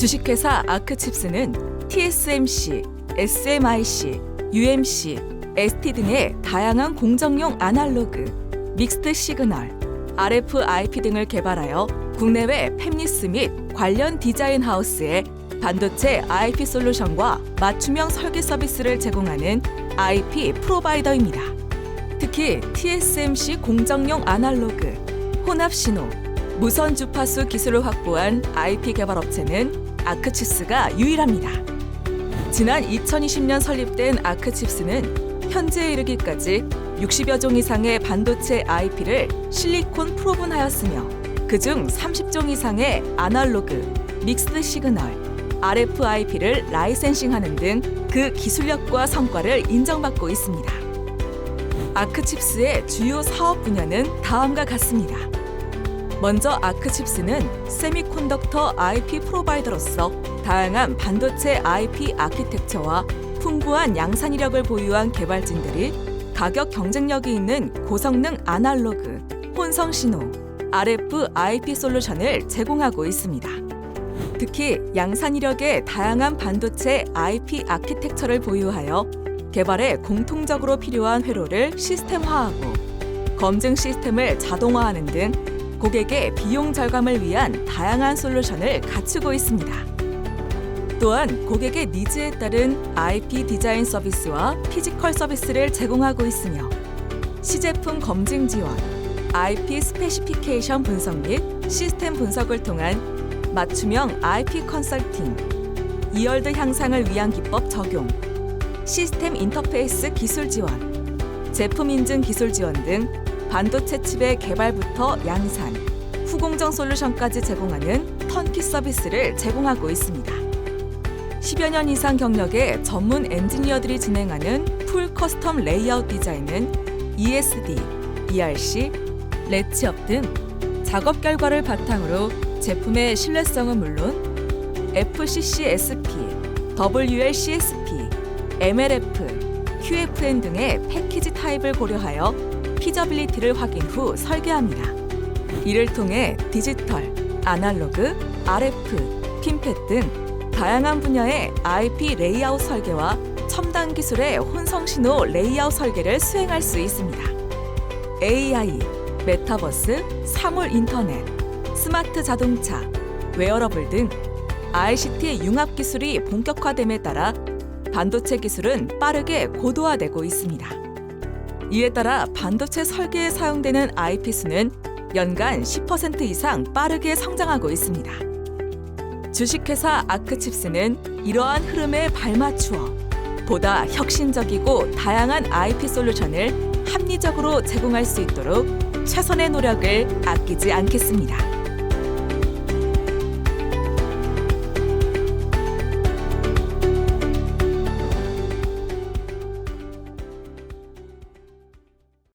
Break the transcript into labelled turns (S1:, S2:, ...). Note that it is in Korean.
S1: 주식회사 아크칩스는 TSMC, SMIC, UMC, ST 등의 다양한 공정용 아날로그, 믹스드 시그널, RFIP 등을 개발하여 국내외 팹리스 및 관련 디자인 하우스에 반도체 IP 솔루션과 맞춤형 설계 서비스를 제공하는 IP 프로바이더입니다. 특히 TSMC 공정용 아날로그, 혼합 신호, 무선 주파수 기술을 확보한 IP 개발 업체는 아크칩스가 유일합니다. 지난 2020년 설립된 아크칩스는 현재에 이르기까지 60여 종 이상의 반도체 IP를 실리콘 프로분하였으며 그중 30종 이상의 아날로그, 믹스드 시그널, RFIP를 라이센싱하는 등 그 기술력과 성과를 인정받고 있습니다. 아크칩스의 주요 사업 분야는 다음과 같습니다. 먼저 아크칩스는 세미콘덕터 IP 프로바이더로서 다양한 반도체 IP 아키텍처와 풍부한 양산이력을 보유한 개발진들이 가격 경쟁력이 있는 고성능 아날로그, 혼성 신호, RF IP 솔루션을 제공하고 있습니다. 특히 양산이력의 다양한 반도체 IP 아키텍처를 보유하여 개발에 공통적으로 필요한 회로를 시스템화하고 검증 시스템을 자동화하는 등 고객의 비용 절감을 위한 다양한 솔루션을 갖추고 있습니다. 또한 고객의 니즈에 따른 IP 디자인 서비스와 피지컬 서비스를 제공하고 있으며 시제품 검증 지원, IP 스페시피케이션 분석 및 시스템 분석을 통한 맞춤형 IP 컨설팅, 이열드 향상을 위한 기법 적용, 시스템 인터페이스 기술 지원, 제품 인증 기술 지원 등 반도체 칩의 개발부터 양산, 후공정 솔루션까지 제공하는 턴키 서비스를 제공하고 있습니다. 10여 년 이상 경력의 전문 엔지니어들이 진행하는 풀 커스텀 레이아웃 디자인은 ESD, ERC, 레치업 등 작업 결과를 바탕으로 제품의 신뢰성은 물론 FCC-SP, WLCSP, MLF, QFN 등의 패키지 타입을 고려하여 피저빌리티를 확인 후 설계합니다. 이를 통해 디지털, 아날로그, RF, 핀펫 등 다양한 분야의 IP 레이아웃 설계와 첨단 기술의 혼성 신호 레이아웃 설계를 수행할 수 있습니다. AI, 메타버스, 사물 인터넷, 스마트 자동차, 웨어러블 등 ICT 융합 기술이 본격화됨에 따라 반도체 기술은 빠르게 고도화되고 있습니다. 이에 따라 반도체 설계에 사용되는 IP 수는 연간 10% 이상 빠르게 성장하고 있습니다. 주식회사 아크칩스는 이러한 흐름에 발맞추어 보다 혁신적이고 다양한 IP 솔루션을 합리적으로 제공할 수 있도록 최선의 노력을 아끼지 않겠습니다.